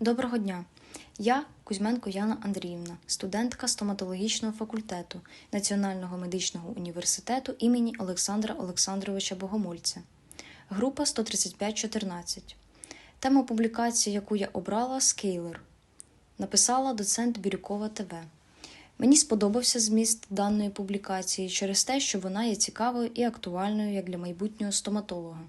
Доброго дня! Я Кузьменко Яна Андріївна, студентка стоматологічного факультету Національного медичного університету імені Олександра Олександровича Богомольця. Група 13514. Тема публікації, яку я обрала скейлер. Написала доцент Бірюкова ТВ. Мені сподобався зміст даної публікації через те, що вона є цікавою і актуальною як для майбутнього стоматолога.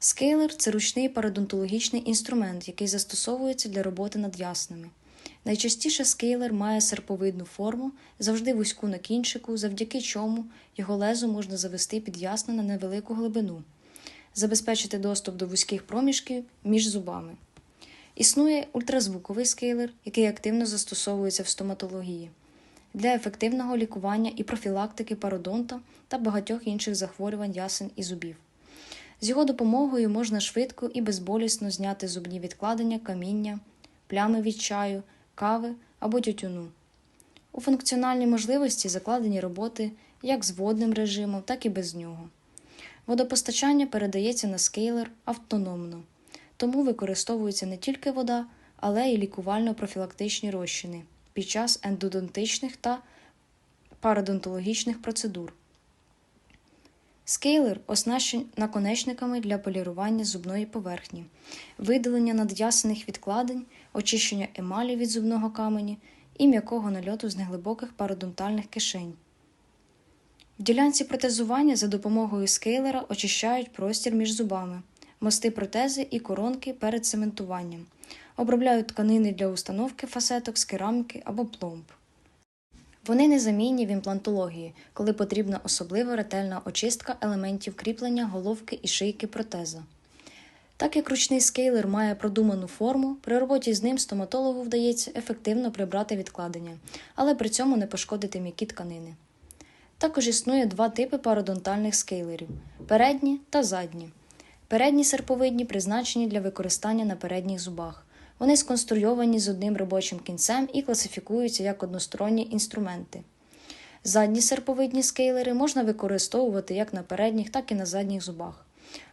Скейлер це ручний пародонтологічний інструмент, який застосовується для роботи над яснами. Найчастіше скейлер має серповидну форму, завжди вузьку на кінчику, завдяки чому його лезо можна завести під ясна на невелику глибину, забезпечити доступ до вузьких проміжків між зубами. Існує ультразвуковий скейлер, який активно застосовується в стоматології для ефективного лікування і профілактики пародонта та багатьох інших захворювань ясен і зубів. З його допомогою можна швидко і безболісно зняти зубні відкладення, каміння, плями від чаю, кави або тютюну. У функціональні можливості закладені роботи як з водним режимом, так і без нього. Водопостачання передається на скейлер автономно, тому використовується не тільки вода, але й лікувально-профілактичні розчини під час ендодонтичних та парадонтологічних процедур. Скейлер оснащений наконечниками для полірування зубної поверхні, видалення над'ясених відкладень, очищення емалі від зубного камені і м'якого нальоту з неглибоких пародонтальних кишень. В ділянці протезування за допомогою скейлера очищають простір між зубами, мости протези і коронки перед цементуванням, обробляють тканини для установки фасеток з кераміки або пломб. Вони незамінні в імплантології, коли потрібна особливо ретельна очистка елементів кріплення головки і шийки протеза. Так як ручний скейлер має продуману форму, при роботі з ним стоматологу вдається ефективно прибрати відкладення, але при цьому не пошкодити м'які тканини. Також існує два типи пародонтальних скейлерів передні та задні. Передні серповидні призначені для використання на передніх зубах. Вони сконструйовані з одним робочим кінцем і класифікуються як односторонні інструменти. Задні серповидні скейлери можна використовувати як на передніх, так і на задніх зубах.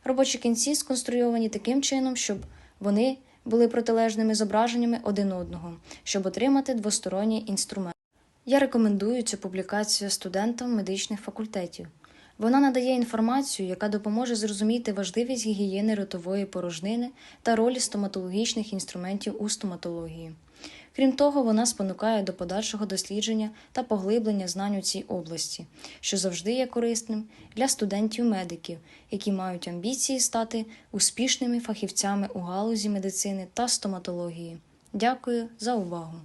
Робочі кінці сконструйовані таким чином, щоб вони були протилежними зображеннями один одного, щоб отримати двосторонній інструмент. Я рекомендую цю публікацію студентам медичних факультетів. Вона надає інформацію, яка допоможе зрозуміти важливість гігієни ротової порожнини та ролі стоматологічних інструментів у стоматології. Крім того, вона спонукає до подальшого дослідження та поглиблення знань у цій області, що завжди є корисним для студентів-медиків, які мають амбіції стати успішними фахівцями у галузі медицини та стоматології. Дякую за увагу!